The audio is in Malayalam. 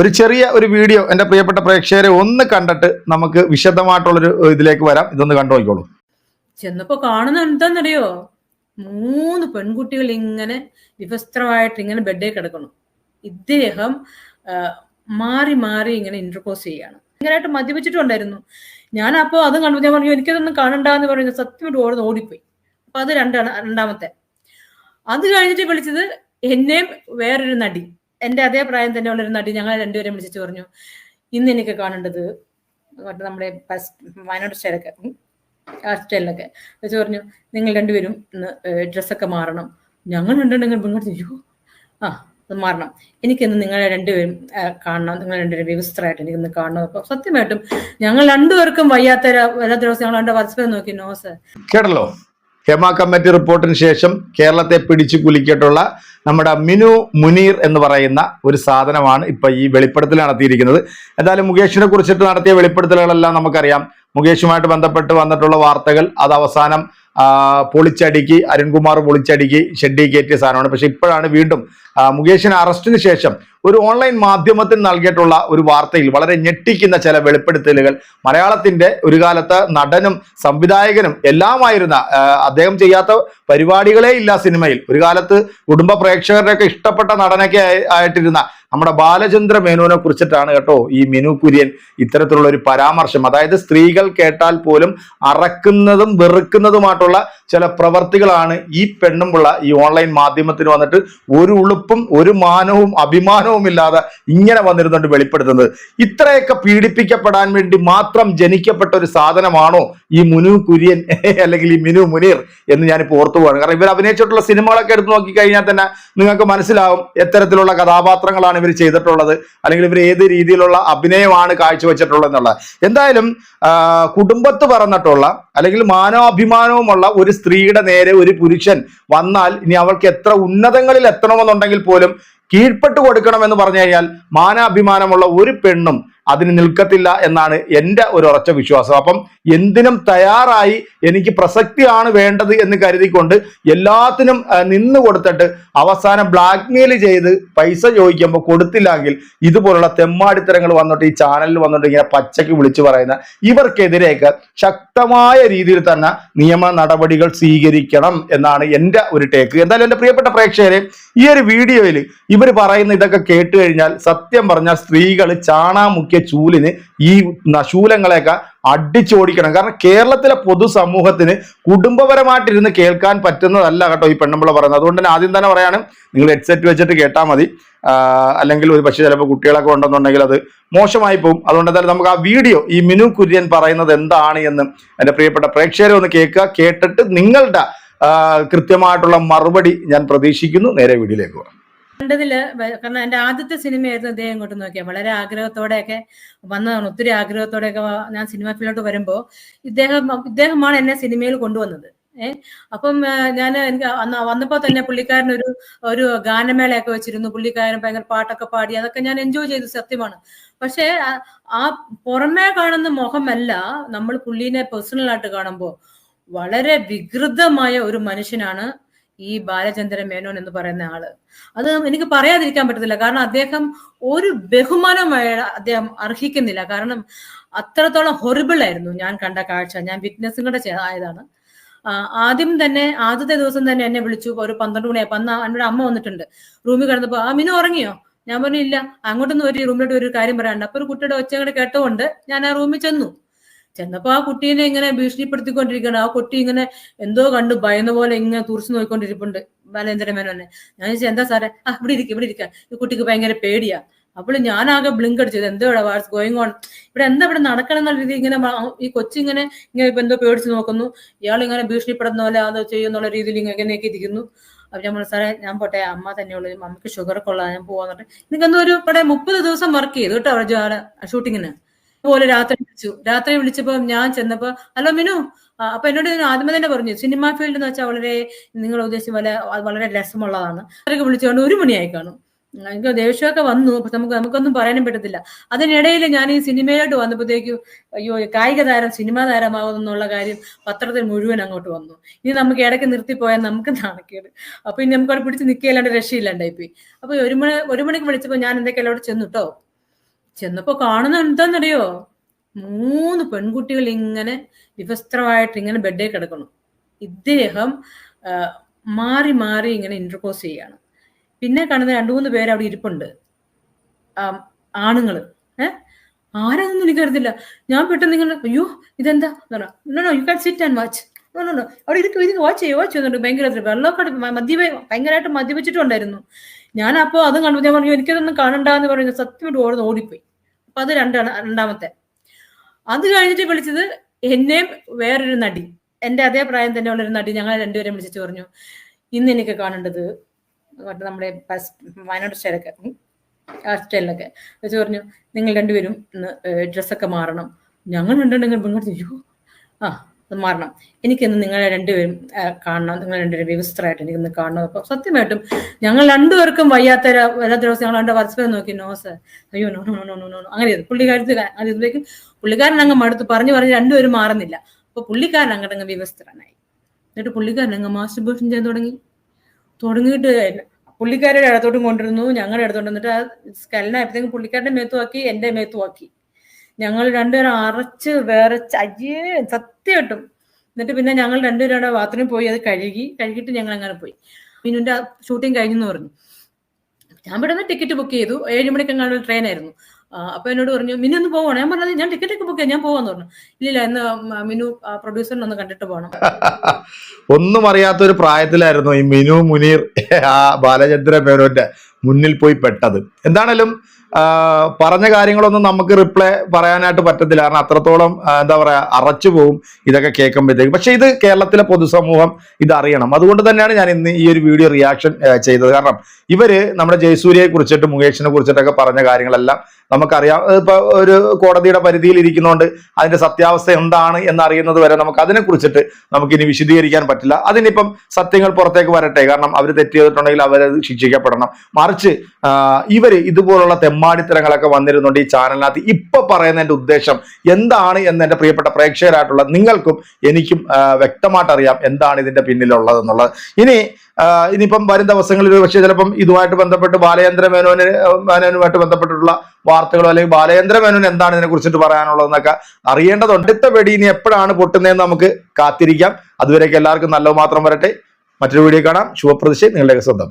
ഒരു ചെറിയ ഒരു വീഡിയോ എന്റെ പ്രിയപ്പെട്ട പ്രേക്ഷകരെ ഒന്ന് കണ്ടിട്ട് നമുക്ക് വിശദമായിട്ടുള്ളൊരു ഇതിലേക്ക് വരാം. ഇതൊന്ന് കണ്ടു നോക്കിക്കോളൂ ചെന്നപ്പോ കാണുന്ന എന്താന്നറിയോ? മൂന്ന് പെൺകുട്ടികൾ ഇങ്ങനെ വിവസ്ത്രമായിട്ട് ഇങ്ങനെ ബെഡേ കിടക്കണം ഇദ്ദേഹം മാറി മാറി ഇങ്ങനെ ഇന്റർപോസ് ചെയ്യാണ് ഭയങ്കരമായിട്ട് മദ്യപിച്ചിട്ടുണ്ടായിരുന്നു. ഞാൻ അപ്പോൾ അത് കണ്ടു ഞാൻ പറഞ്ഞു എനിക്കതൊന്നും കാണണ്ട എന്ന് പറഞ്ഞു സത്യമായിട്ട് ഓടുന്ന ഓടിപ്പോയി. അപ്പൊ അത് രണ്ടാണ് രണ്ടാമത്തെ. അത് കഴിഞ്ഞിട്ട് വിളിച്ചത് എന്നെയും വേറൊരു നടി. എന്റെ അതേ പ്രായം തന്നെ ഉള്ളൊരു നടി ഞങ്ങൾ രണ്ടുപേരും വിളിച്ചു പറഞ്ഞു ഇന്ന് എനിക്ക് കാണേണ്ടത് നമ്മുടെ വയനാട് സ്റ്റൈലൊക്കെ ആ സ്റ്റൈലിലൊക്കെ. വെച്ച് പറഞ്ഞു നിങ്ങൾ രണ്ടുപേരും ഇന്ന് ഡ്രസ്സൊക്കെ മാറണം. ഞങ്ങൾ രണ്ടുണ്ടെങ്കിൽ നിങ്ങൾ അയ്യോ ആ അത് മാറണം. എനിക്കിന്ന് നിങ്ങളെ രണ്ടുപേരും കാണണം നിങ്ങൾ രണ്ടുപേരും വ്യവസ്ഥരായിട്ട് എനിക്കിന്ന് കാണണം. അപ്പൊ സത്യമായിട്ടും ഞങ്ങൾ രണ്ടുപേർക്കും വയ്യാത്ത വല്ലാത്ത ദിവസം ഞങ്ങൾ രണ്ട് പരസ്പരം നോക്കി നോ സർ. കേട്ടല്ലോ? ഹേമ കമ്മിറ്റി റിപ്പോർട്ടിന് ശേഷം കേരളത്തെ പിടിച്ചു കുലുക്കിയിട്ടുള്ള നമ്മുടെ മിനു മുനീർ എന്ന് പറയുന്ന ഒരു സാധനമാണ് ഇപ്പൊ ഈ വെളിപ്പെടുത്തൽ നടത്തിയിരിക്കുന്നത്. എന്തായാലും മുകേഷിനെ കുറിച്ചിട്ട് നടത്തിയ വെളിപ്പെടുത്തലുകളെല്ലാം നമുക്കറിയാം. മുകേഷുമായിട്ട് ബന്ധപ്പെട്ട് വന്നിട്ടുള്ള വാർത്തകൾ അത് അവസാനം പൊളിച്ചടുക്കി അരുൺകുമാർ പൊളിച്ചടുക്കി ഷെഡി കയറ്റിയ സാധനമാണ്. പക്ഷെ ഇപ്പോഴാണ് വീണ്ടും മുകേഷിന് അറസ്റ്റിന് ശേഷം ഒരു ഓൺലൈൻ മാധ്യമത്തിന് നൽകിയിട്ടുള്ള ഒരു വാർത്തയിൽ വളരെ ഞെട്ടിക്കുന്ന ചില വെളിപ്പെടുത്തലുകൾ. മലയാളത്തിന്റെ ഒരു കാലത്ത് നടനും സംവിധായകനും എല്ലാമായിരുന്ന അദ്ദേഹം ചെയ്യാത്ത പരിപാടികളേ ഇല്ല സിനിമയിൽ. ഒരു കാലത്ത് കുടുംബ പ്രേക്ഷകരുടെയൊക്കെ ഇഷ്ടപ്പെട്ട നടനൊക്കെ ആയി- ആയിട്ടിരുന്ന നമ്മുടെ ബാലചന്ദ്ര മേനോനെ കുറിച്ചിട്ടാണ് കേട്ടോ ഈ മിനു കുര്യൻ ഇത്തരത്തിലുള്ള ഒരു പരാമർശം. അതായത് സ്ത്രീകൾ കേട്ടാൽ പോലും അറക്കുന്നതും വെറുക്കുന്നതുമായിട്ടുള്ള ചില പ്രവർത്തികളാണ് ഈ പെണ്ണുമ്പുള്ള ഈ ഓൺലൈൻ മാധ്യമത്തിന് വന്നിട്ട് ഒരു ഉളുപ്പും ഒരു മാനവും അഭിമാനവും ഇല്ലാതെ ഇങ്ങനെ വന്നിരുന്നുണ്ട് വെളിപ്പെടുത്തുന്നത്. ഇത്രയൊക്കെ പീഡിപ്പിക്കപ്പെടാൻ വേണ്ടി മാത്രം ജനിക്കപ്പെട്ട ഒരു സാധനമാണോ ഈ മുനു കുര്യൻ അല്ലെങ്കിൽ ഈ മിനു മുനീർ എന്ന് ഞാനിപ്പോൾ ഓർത്തു പോവാണ്. കാരണം ഇവർ അഭിനയിച്ചിട്ടുള്ള സിനിമകളൊക്കെ എടുത്ത് നോക്കിക്കഴിഞ്ഞാൽ തന്നെ നിങ്ങൾക്ക് മനസ്സിലാവും എത്തരത്തിലുള്ള കഥാപാത്രങ്ങളാണ് ഇവർ ചെയ്തിട്ടുള്ളത് അല്ലെങ്കിൽ ഇവർ ഏത് രീതിയിലുള്ള അഭിനയമാണ് കാഴ്ചവെച്ചിട്ടുള്ളത് എന്നുള്ളത് എന്തായാലും കുടുംബത്ത് പറഞ്ഞിട്ടുള്ള അല്ലെങ്കിൽ മാനവാഭിമാനവുമുള്ള ഒരു സ്ത്രീയുടെ നേരെ ഒരു പുരുഷൻ വന്നാൽ ഇനി അവൾക്ക് എത്ര ഉന്നതങ്ങളിൽ എത്തണമെന്നുണ്ടെങ്കിൽ പോലും കീഴ്പ്പെട്ട് കൊടുക്കണമെന്ന് പറഞ്ഞു കഴിഞ്ഞാൽ മാനാഭിമാനമുള്ള ഒരു പെണ്ണും അതിന് നിൽക്കത്തില്ല എന്നാണ് എന്റെ ഒരു ഉറച്ച വിശ്വാസം. അപ്പം എന്തിനും തയ്യാറായി എനിക്ക് പ്രസക്തിയാണ് വേണ്ടത് എന്ന് കരുതിക്കൊണ്ട് എല്ലാത്തിനും നിന്ന് കൊടുത്തിട്ട് അവസാനം ബ്ലാക്ക് മെയിൽ ചെയ്ത് പൈസ ചോദിക്കുമ്പോൾ കൊടുത്തില്ലെങ്കിൽ ഇതുപോലുള്ള തെമ്മാടിത്തരങ്ങൾ വന്നിട്ട് ഈ ചാനലിൽ വന്നിട്ട് ഇങ്ങനെ പച്ചയ്ക്ക് വിളിച്ചു പറയുന്ന ഇവർക്കെതിരെയൊക്കെ ശക്തമായ രീതിയിൽ തന്നെ നിയമ നടപടികൾ സ്വീകരിക്കണം എന്നാണ് എന്റെ ഒരു ടേക്ക് എന്തായാലും എന്റെ പ്രിയപ്പെട്ട പ്രേക്ഷകരെ ഈ ഒരു വീഡിയോയിൽ ഇവർ പറയുന്ന ഇതൊക്കെ കേട്ട് കഴിഞ്ഞാൽ സത്യം പറഞ്ഞാൽ സ്ത്രീകൾ ചാണാമുക്കിയ ചൂലിന് ഈ നശൂലങ്ങളെയൊക്കെ ശൂലങ്ങളെയൊക്കെ അടിച്ചോടിക്കണം. കാരണം കേരളത്തിലെ പൊതുസമൂഹത്തിന് കുടുംബപരമായിട്ടിരുന്ന് കേൾക്കാൻ പറ്റുന്നതല്ല കേട്ടോ ഈ പെണ്ണുമ്പിള പറയുന്നത്. അതുകൊണ്ട് തന്നെ ആദ്യം തന്നെ പറയാണ് നിങ്ങൾ ഹെഡ്സെറ്റ് വെച്ചിട്ട് കേട്ടാൽ മതി. അല്ലെങ്കിൽ ഒരു പക്ഷേ ചിലപ്പോൾ കുട്ടികളൊക്കെ ഉണ്ടെന്നുണ്ടെങ്കിൽ അത് മോശമായി പോകും അതുകൊണ്ട് തന്നെ നമുക്ക് ആ വീഡിയോ ഈ മിനു കുര്യൻ പറയുന്നത് എന്താണ് എന്ന് എന്റെ പ്രിയപ്പെട്ട പ്രേക്ഷകരെ ഒന്ന് കേൾക്കുക. കേട്ടിട്ട് നിങ്ങളുടെ കൃത്യമായിട്ടുള്ള മറുപടി ഞാൻ പ്രതീക്ഷിക്കുന്നു. നേരെ വീഡിയോയിലേക്ക് പോകാം. കണ്ടതിൽ കാരണം എന്റെ ആദ്യത്തെ സിനിമയായിരുന്നു അദ്ദേഹം ഇങ്ങോട്ട് നോക്കിയാൽ വളരെ ആഗ്രഹത്തോടെയൊക്കെ വന്നതാണ്. ഒത്തിരി ആഗ്രഹത്തോടെയൊക്കെ ഞാൻ സിനിമ ഫീൽഡിലോട്ട് വരുമ്പോ ഇദ്ദേഹം ഇദ്ദേഹമാണ് എന്നെ സിനിമയിൽ കൊണ്ടുവന്നത്. ഏഹ് അപ്പം ഞാൻ എനിക്ക് അന്ന് വന്നപ്പോ തന്നെ പുള്ളിക്കാരൻ ഒരു ഒരു ഗാനമേളയൊക്കെ വെച്ചിരുന്നു. പുള്ളിക്കാരൻ ഭയങ്കര പാട്ടൊക്കെ പാടി അതൊക്കെ ഞാൻ എൻജോയ് ചെയ്തു സത്യമാണ്. പക്ഷേ ആ പുറമേ കാണുന്ന മുഖമല്ല നമ്മൾ പുള്ളീനെ പേഴ്സണലായിട്ട് കാണുമ്പോൾ വളരെ വികൃതമായ ഒരു മനുഷ്യനാണ് ഈ ബാലചന്ദ്രൻ മേനോൻ എന്ന് പറയുന്ന ആൾ. അത് എനിക്ക് പറയാതിരിക്കാൻ പറ്റത്തില്ല. കാരണം അദ്ദേഹം ഒരു ബഹുമാനമായ അദ്ദേഹം അർഹിക്കുന്നില്ല. കാരണം അത്രത്തോളം ഹൊറിബിൾ ആയിരുന്നു ഞാൻ കണ്ട കാഴ്ച. ഞാൻ ചെ- ആയതാണ്. ആദ്യം തന്നെ ആദ്യത്തെ ദിവസം തന്നെ എന്നെ വിളിച്ചു. ഒരു പന്ത്രണ്ട് മണിയായപ്പോ അന്ന് എന്നോട് അമ്മ വന്നിട്ടുണ്ട്. റൂമിൽ കിടന്നപ്പോ ആ മിനു ഉറങ്ങിയോ? ഞാൻ പറഞ്ഞില്ല അങ്ങോട്ടൊന്നും ഒരു റൂമിലോട്ട് ഒരു കാര്യം പറയാനുണ്ട് അപ്പൊ ഒരു കുട്ടിയുടെ ഒച്ച കൂടെ കേട്ടുകൊണ്ട് ഞാൻ ആ റൂമിൽ ചെന്നു. ചെന്നപ്പോ ആ കുട്ടീനെ ഇങ്ങനെ ഭീഷണിപ്പെടുത്തിക്കൊണ്ടിരിക്കുകയാണ് ആ കുട്ടി ഇങ്ങനെ എന്തോ കണ്ടു ഭയന്ന പോലെ ഇങ്ങനെ തുറച്ചു നോക്കിക്കൊണ്ടിരിപ്പുണ്ട്. ബാലേന്ദ്ര മേനോനെ. ഞാൻ ചോദിച്ചു എന്താ സാറേ? ആ ഇവിടെ ഇരിക്കുക ഇവിടെ ഇരിക്കുക ഈ കുട്ടിക്ക് ഭയങ്കര പേടിയാ. അപ്പോൾ ഞാനാകെ ബ്ലിങ്ക് അടിച്ചത്. എന്തോ ഇവിടെ വാട്സ് ഗോയിങ് ഓൺ ഇവിടെ എന്താ ഇവിടെ നടക്കണം എന്നുള്ള രീതി ഇങ്ങനെ ഈ കൊച്ചിങ്ങനെ ഇങ്ങനെ ഇപ്പൊ എന്തോ പേടിച്ച് നോക്കുന്നു. ഇയാൾ ഇങ്ങനെ ഭീഷണിപ്പെടുന്ന പോലെ അതോ ചെയ്യുന്നുള്ള രീതിയിൽ ഇങ്ങനെയൊക്കെ ഇരിക്കുന്നു. അപ്പൊ ഞാൻ സാറേ ഞാൻ പോട്ടെ. അമ്മ തന്നെയുള്ളൂ അമ്മയ്ക്ക് ഷുഗർ കൊള്ളാം ഞാൻ പോവാന്നിട്ട് എനിക്ക് എന്തോ ഒരു ഇവിടെ മുപ്പത് ദിവസം വർക്ക് ചെയ്തു കേട്ടോ ഷൂട്ടിങ്ങിന് പോലെ രാത്രി വിളിച്ചു. രാത്രി വിളിച്ചപ്പോ ഞാൻ ചെന്നപ്പോ ഹലോ മിനു. അപ്പൊ എന്നോട് ആദ്യമേ തന്നെ പറഞ്ഞു സിനിമാ ഫീൽഡ് എന്ന് വെച്ചാൽ വളരെ നിങ്ങൾ ഉദ്ദേശിച്ച പോലെ വളരെ രസമുള്ളതാണ്. അതൊക്കെ വിളിച്ചുകൊണ്ട് ഒരു മണിയായി കാണും. എനിക്ക് ദേഷ്യമൊക്കെ വന്നു പക്ഷെ നമുക്ക് നമുക്കൊന്നും പറയാനും പറ്റത്തില്ല. അതിനിടയിൽ ഞാൻ ഈ സിനിമയിലോട്ട് വന്നപ്പോഴത്തേക്കും അയ്യോ കായിക താരം സിനിമാ താരമാകുന്നുള്ള കാര്യം പത്രത്തിൽ മുഴുവൻ അങ്ങോട്ട് വന്നു. ഇനി നമുക്ക് ഇടയ്ക്ക് നിർത്തിപ്പോയാൽ നമുക്ക് നാണക്കേട്. അപ്പൊ ഇനി നമുക്ക് അവിടെ പിടിച്ച് നിൽക്കുകയല്ലാണ്ട് രക്ഷയില്ലാണ്ടായി പോയി അപ്പൊ ഒരു മണി ഒരു മണിക്ക് വിളിച്ചപ്പോൾ ഞാൻ എന്തൊക്കെയല്ലോ അവിടെ ചെന്നു കേട്ടോ ചെന്നപ്പോ കാണുന്ന എന്താണെന്നറിയോ മൂന്ന് പെൺകുട്ടികൾ ഇങ്ങനെ വിവസ്ത്രമായിട്ട് ഇങ്ങനെ ബെഡേ കിടക്കണം ഇദ്ദേഹം മാറി മാറി ഇങ്ങനെ ഇന്റർപോസ് ചെയ്യാണ്. പിന്നെ കാണുന്ന രണ്ടു മൂന്ന് പേര് അവിടെ ഇരിപ്പുണ്ട്. ആണുങ്ങൾ. ഏഹ് ആരാന്നൊന്നും എനിക്കറിയത്തില്ല ഞാൻ പെട്ടെന്ന് നിങ്ങൾ അയ്യോ ഇതെന്താ? You can sit and watch അവിടെ ഇരിക്കും ഇത് വാച്ച് ചെയ്യോ വാച്ച് ചെയ്യുന്നുണ്ട് ഭയങ്കര മദ്യപ ഭയങ്കരമായിട്ട് മദ്യപിച്ചിട്ടുണ്ടായിരുന്നു. ഞാൻ അപ്പോൾ അതും കണ്ടു ഞാൻ പറഞ്ഞു എനിക്കതൊന്നും കാണണ്ട എന്ന് പറയുന്നത് സത്യമായിട്ട് ഓടുന്ന ഓടിപ്പോയി. അപ്പൊ അത് രണ്ടാണ് രണ്ടാമത്തെ. അത് കഴിഞ്ഞിട്ട് വിളിച്ചത് എന്നെയും വേറൊരു നടി എന്റെ അതേ പ്രായം തന്നെ ഉള്ള ഒരു നടി ഞങ്ങൾ രണ്ടുപേരും വിളിച്ചിട്ട് പറഞ്ഞു ഇന്ന് എനിക്ക് കാണേണ്ടത് നമ്മുടെ വയനാട് സ്റ്റൈലൊക്കെ ആ സ്റ്റൈലിലൊക്കെ. വെച്ച് പറഞ്ഞു നിങ്ങൾ രണ്ടുപേരും ഇന്ന് ഡ്രസ്സൊക്കെ മാറണം. ഞങ്ങൾ രണ്ടുണ്ടെങ്കിൽ പെൺകുട്ടി ആ അത് മാറണം. എനിക്കിന്ന് നിങ്ങളെ രണ്ടുപേരും കാണണം. നിങ്ങൾ രണ്ടുപേരും വിവസ്ത്രമായിട്ട് എനിക്കിന്ന് കാണണം. അപ്പൊ സത്യമായിട്ടും ഞങ്ങൾ രണ്ടുപേർക്കും വയ്യാത്ത വല്ലാത്ത ദിവസം ഞങ്ങൾ രണ്ട് പരസ്പരം നോക്കി നോ സർ. അയ്യോ no no no no no അങ്ങനെ പുള്ളിക്കാരത്തിൽ അതിലേക്ക് അത് പുള്ളിക്കാരൻ അങ്ങ് മടുത്ത് പറഞ്ഞു പറഞ്ഞ് രണ്ടുപേരും മാറുന്നില്ല. അപ്പൊ പുള്ളിക്കാരൻ അങ്ങോട്ട് അങ്ങ് വിവസ്ത്രനായി. എന്നിട്ട് പുള്ളിക്കാരൻ അങ്ങ് മാസ്റ്റർബേഷൻ ചെയ്യാൻ തുടങ്ങി. തുടങ്ങിയിട്ട് പുള്ളിക്കാരുടെ ഇടത്തോട്ടും കൊണ്ടിരുന്നു ഞങ്ങളുടെ ഇടത്തോട്ട് എന്നിട്ട് ആ സ്കലിനായപ്പോഴത്തേക്കും പുള്ളിക്കാരുടെ മേത്തുമാക്കി എന്റെ മേത്തുമാക്കി ഞങ്ങൾ രണ്ടുപേരും അറച്ച് വേറെ അയ്യേ സത്യമായിട്ടും എന്നിട്ട് പിന്നെ ഞങ്ങൾ രണ്ടുപേരും അവിടെ ബാത്റൂമിൽ പോയി അത് കഴുകി. കഴുകിയിട്ട് ഞങ്ങൾ അങ്ങനെ പോയി. മിനുവിന്റെ ഷൂട്ടിംഗ് കഴിഞ്ഞെന്ന് പറഞ്ഞു. ഞാൻ ഇവിടെ ടിക്കറ്റ് ബുക്ക് ചെയ്തു. ഏഴ് മണിക്കെങ്ങാണ്ട് ട്രെയിൻ ആയിരുന്നു. അപ്പൊ എന്നോട് പറഞ്ഞു മിനു ഒന്ന് പോവാണ്? ഞാൻ പറഞ്ഞത് ഞാൻ ടിക്കറ്റ് ഒക്കെ ബുക്ക് ചെയ്യാം ഞാൻ പോവാന്ന് പറഞ്ഞു. ഇല്ല എന്ന് മിനു പ്രൊഡ്യൂസറിനെ ഒന്ന് കണ്ടിട്ട് പോകണം ഒന്നും അറിയാത്ത ഒരു പ്രായത്തിലായിരുന്നു ഈ മിനു മുനീർ ആ ബാലചന്ദ്ര മേനോന്റെ മുന്നിൽ പോയി പെട്ടത്. എന്താണേലും പറഞ്ഞ കാര്യങ്ങളൊന്നും നമുക്ക് റിപ്ലൈ പറയാനായിട്ട് പറ്റത്തില്ല. കാരണം അത്രത്തോളം എന്താ പറയുക അറച്ചു പോകും ഇതൊക്കെ കേൾക്കുമ്പോഴത്തേക്ക്. പക്ഷേ ഇത് കേരളത്തിലെ പൊതുസമൂഹം ഇത് അറിയണം. അതുകൊണ്ട് തന്നെയാണ് ഞാൻ ഇന്ന് ഈ ഒരു വീഡിയോ റിയാക്ഷൻ ചെയ്തത്. കാരണം ഇവർ നമ്മുടെ ജയസൂര്യയെ കുറിച്ചിട്ട് മുകേഷിനെ കുറിച്ചിട്ടൊക്കെ പറഞ്ഞ കാര്യങ്ങളെല്ലാം നമുക്കറിയാം. ഇപ്പൊ ഒരു കോടതിയുടെ പരിധിയിൽ ഇരിക്കുന്നതുകൊണ്ട് അതിന്റെ സത്യാവസ്ഥ എന്താണ് എന്നറിയുന്നത് വരെ നമുക്ക് അതിനെ കുറിച്ചിട്ട് നമുക്ക് ഇനി വിശദീകരിക്കാൻ പറ്റില്ല. അതിനിപ്പം സത്യങ്ങൾ പുറത്തേക്ക് വരട്ടെ. കാരണം അവർ തെറ്റ് ചെയ്തിട്ടുണ്ടെങ്കിൽ അവരത് ശിക്ഷിക്കപ്പെടണം. മറിച്ച് ഇവർ ഇതുപോലുള്ള തെമ്മാടിത്തരങ്ങളൊക്കെ വന്നിരുന്നുണ്ട് ഈ ചാനലിനകത്ത് ഇപ്പൊ പറയുന്നതിന്റെ ഉദ്ദേശം എന്താണ് എന്ന് എന്റെ പ്രിയപ്പെട്ട പ്രേക്ഷകരായിട്ടുള്ള നിങ്ങൾക്കും എനിക്കും വ്യക്തമായിട്ട് അറിയാം എന്താണ് ഇതിന്റെ പിന്നിലുള്ളത് എന്നുള്ളത് ഇനി ഇനിയിപ്പം വരും ദിവസങ്ങളിൽ പക്ഷേ ചിലപ്പം ഇതുമായിട്ട് ബന്ധപ്പെട്ട് ബാലചന്ദ്ര മേനോന് മേനോനുമായിട്ട് ബന്ധപ്പെട്ടിട്ടുള്ള വാർത്തകളോ അല്ലെങ്കിൽ ബാലചന്ദ്ര മേനോൻ എന്താണ് ഇതിനെ കുറിച്ചിട്ട് പറയാനുള്ളതെന്നൊക്കെ അറിയേണ്ടതുണ്ട്. അടുത്ത വെടി ഇനി എപ്പോഴാണ് പൊട്ടുന്നതെന്ന് നമുക്ക് കാത്തിരിക്കാം. അതുവരേക്ക് എല്ലാവർക്കും നല്ലത് മാത്രം വരട്ടെ. മറ്റൊരു വീഡിയോ കാണാം. ശുഭപ്രതിഷ്ഠ നിങ്ങളുടെയൊക്കെ സ്വന്തം.